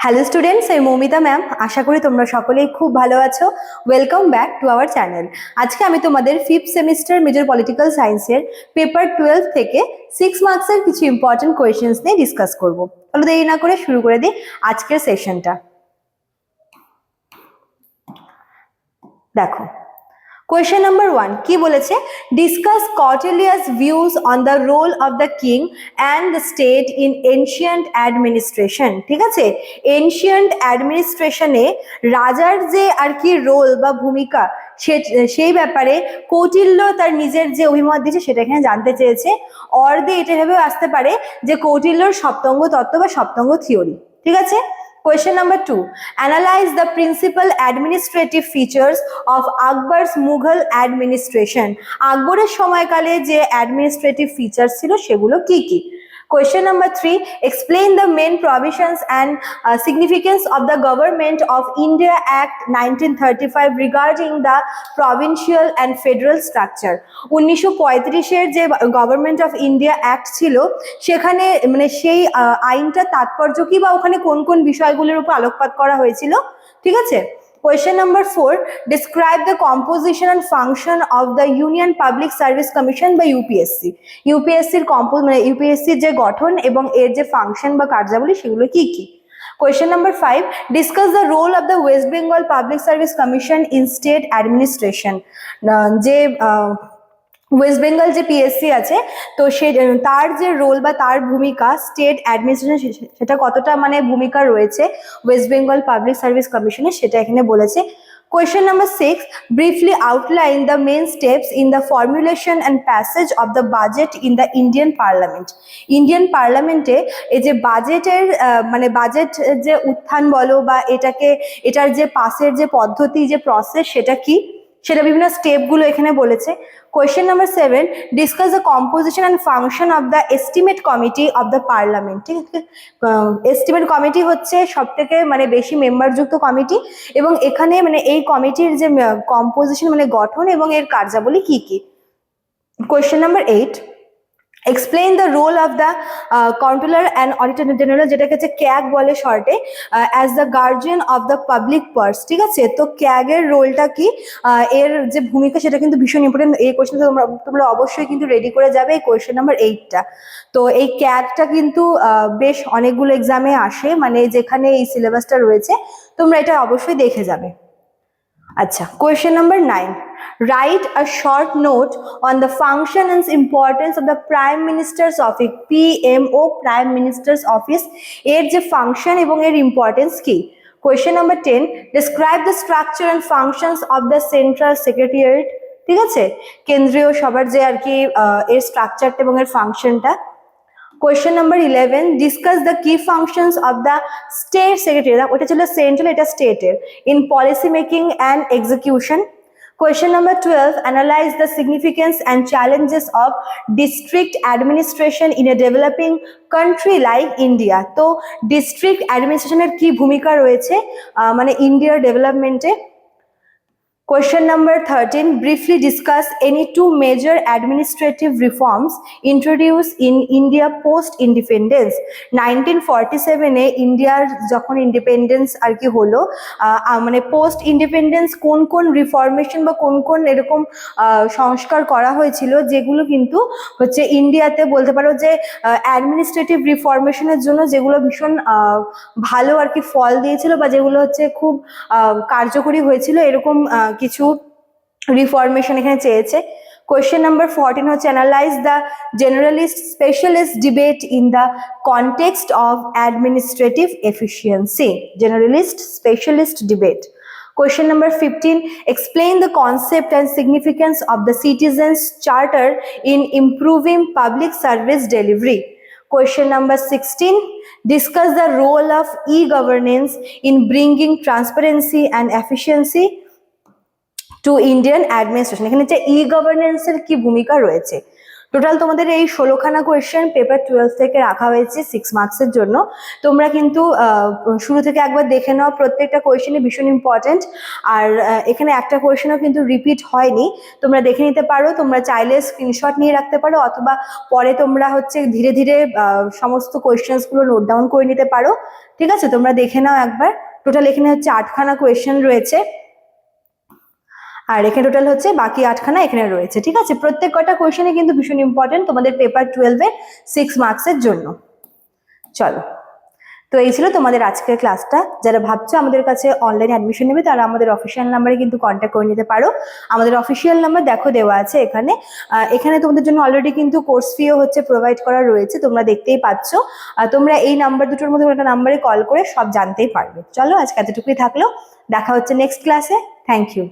Hello students আমি Moumita ma'am আশা করি তোমরা সকলেই খুব ভালো আছো। Welcome back to our channel আজকে আমি তোমাদের ফিফথ সেমিস্টার মেজর পলিটিক্যাল সায়েন্সের পেপার টুয়েলভ থেকে সিক্স মার্কসের কিছু ইম্পর্টেন্ট কোয়েশ্চেন্স নিয়ে ডিসকাস করব। তাহলে দেরি না করে শুরু করে দিই আজকের সেশনটা দেখো কোয়েশ্চেন নাম্বার ওয়ান কি বলেছে? Discuss Kautilya's views on the role of the king and the state in ancient administration ঠিক আছে? এনশিয়েন্ট অ্যাডমিনিস্ট্রেশনে রাজার যে আর কি রোল বা ভূমিকা, সে, সেই ব্যাপারে কৌটিল্য তার নিজের যে অভিমত দিয়েছে, সেটা এখানে জানতে চেয়েছে। অর দিয়ে এটা ভেবেও আসতে পারে যে কৌটিল্যর সপ্তঙ্গ তত্ত্ব বা সপ্তঙ্গ থিওরি ঠিক আছে? Question number two. Analyze the principal administrative features of Akbar's Mughal administration. আকবরের সময়কালে যে অ্যাডমিনিস্ট্রেটিভ ফিচার্স ছিল সেগুলো কি কি Question number three. Explain the main provisions and uh, significance of the Government of India Act 1935 regarding the provincial and federal structure. উনিশশো পঁয়ত্রিশের যে গভর্নমেন্ট অফ ইন্ডিয়া অ্যাক্ট ছিল সেখানে মানে সেই আহ, আইনটার তাৎপর্য কি বা ওখানে কোন কোন বিষয়গুলির উপর আলোকপাত করা হয়েছিল ঠিক আছে Question number four, describe the composition and function of the Union Public Service Commission by UPSC. UPSC এর কম্পো মানে UPSC যে গঠন এবং এর যে ফাংশন বা কার্যাবলী সেগুলো কি কি Question number five, discuss the role of the West Bengal Public Service Commission in state administration. যে আহ, ওয়েস্ট বেঙ্গল যে পিএসসি আছে, তো সে, তার যে রোল বা তার ভূমিকা স্টেট অ্যাডমিনিস্ট্রেশন সেটা কতটা মানে ভূমিকা রয়েছে ওয়েস্ট বেঙ্গল পাবলিক সার্ভিস কমিশনে সেটা এখানে বলেছে। Question number six briefly outline the main steps in the formulation and passage of the budget in the Indian parliament Indian পার্লামেন্টে এই যে বাজেটের মানে বাজেট যে উত্থান বলো বা এটাকে, এটার যে পাসের যে পদ্ধতি, যে প্রসেস সেটা কি? সেটা বিভিন্ন স্টেপগুলো এখানে বলেছে। Question number seven discuss the composition and function of the estimate committee of the parliament ঠিক আছে? এস্টিমেট কমিটি হচ্ছে সব থেকে মানে বেশি মেম্বারযুক্ত কমিটি এবং এখানে মানে এই কমিটির যে কম্পোজিশন মানে গঠন এবং এর কার্যাবলী কি কি? Question number eight explain the role of the controller and auditor general যেটাকে হচ্ছে ক্যাগ বলে শর্টে as the guardian of the public purse ঠিক আছে? তো ক্যাগের রোলটা কি? এর যে ভূমিকা, সেটা কিন্তু ভীষণ ইম্পর্টেন্ট এই কোয়েশ্চেনটা তোমরা তোমরা অবশ্যই কিন্তু রেডি করে যাবে এই কোয়েশ্চেন নাম্বার এইটটা তো এই ক্যাগটা কিন্তু বেশ অনেকগুলো এক্সামে আসে মানে যেখানে এই সিলেবাসটা রয়েছে, তোমরা এটা অবশ্যই দেখে যাবে। আচ্ছা question number nine write a short note on the function and importance of the prime minister's office PMO prime minister's office এর যে ফাংশন এবং এর ইম্পর্টেন্স কি? Question number ten describe the structure and functions of the central secretariat ঠিক আছে? কেন্দ্রীয় সবার যে আর কি এর স্ট্রাকচারটা এবং এর ফাংশনটা question number eleven discuss the key functions of the state secretary ওটা ছিল সেন্ট্রাল এটা স্টেটের in policy making and execution Question number 12 Analyze the significance and challenges of district administration in a developing country like India. তো administration এর কি ভূমিকা রয়েছে মানে ইন্ডিয়ার ডেভেলপমেন্টে Question number 13 Briefly discuss any two major administrative reforms introduced in India post independence. 1947 এ ইন্ডিয়ার যখন independence আর কি হলো মানে পোস্ট ইন্ডিপেন্ডেন্স কোন কোন রিফরমেশন বা কোন কোন এরকম সংস্কার করা হয়েছিল, যেগুলো কিন্তু হচ্ছে ইন্ডিয়াতে বলতে পারো যে অ্যাডমিনিস্ট্রেটিভ রিফরমেশনের জন্য যেগুলো ভীষণ ভালো আর কি ফল দিয়েছিল বা যেগুলো হচ্ছে খুব কার্যকরী হয়েছিল, এরকম কিছু রিফরমেশন এখানে চেয়েছে কোয়েশ্চেন নাম্বার ফোরটিন হচ্ছে analyse the generalist specialist debate in the context of administrative efficiency generalist specialist debate Question number 15 Explain the concept and significance of the Citizens Charter in improving public service delivery. Question number 16 Discuss the role of e governance in bringing transparency and efficiency to Indian administration এখানে যে ই গভর্নেন্সের কি ভূমিকা রয়েছে? Total তোমাদের এই ষোলোখানা question paper twelve থেকে রাখা হয়েছে সিক্স মার্কসের জন্য। তোমরা কিন্তু শুরু থেকে একবার দেখে নাও, প্রত্যেকটা কোয়েশ্চেনই ভীষণ ইম্পর্টেন্ট আর এখানে একটা কোয়েশ্চেনও কিন্তু রিপিট হয়নি। তোমরা দেখে নিতে পারো, তোমরা চাইলে স্ক্রিনশট নিয়ে রাখতে পারো, অথবা পরে তোমরা হচ্ছে ধীরে ধীরে সমস্ত কোয়েশ্চেন্সগুলো নোট ডাউন করে নিতে পারো। ঠিক আছে? তোমরা দেখে নাও একবার। টোটাল এখানে হচ্ছে আটখানা কোয়েশ্চেন রয়েছে। আর এখানে টোটাল হচ্ছে বাকি আটখানা এখানে রয়েছে, ঠিক আছে? প্রত্যেক কটা কোয়েশ্চেনে কিন্তু ভীষণ ইম্পর্টেন্ট তোমাদের পেপার টুয়েলভে সিক্স মার্কসের জন্য। চলো। তো এই ছিল তোমাদের আজকের ক্লাসটা যারা ভাবছ আমাদের কাছে অনলাইন অ্যাডমিশন নেবে, তারা আমাদের অফিসিয়াল নাম্বারে কিন্তু কন্ট্যাক্ট করে নিতে পারো। আমাদের অফিসিয়াল নাম্বার দেখো দেওয়া আছে এখানে। এখানে তোমাদের জন্য অলরেডি কিন্তু কোর্স ফিও হচ্ছে প্রোভাইড করা রয়েছে, তোমরা দেখতেই পাচ্ছ। তোমরা এই নাম্বার দুটোর মধ্যে একটা নাম্বারে কল করে সব জানতেই পারবে। চলো আজকে এতটুকুই থাকল। দেখা হচ্ছে নেক্সট ক্লাসে থ্যাংক ইউ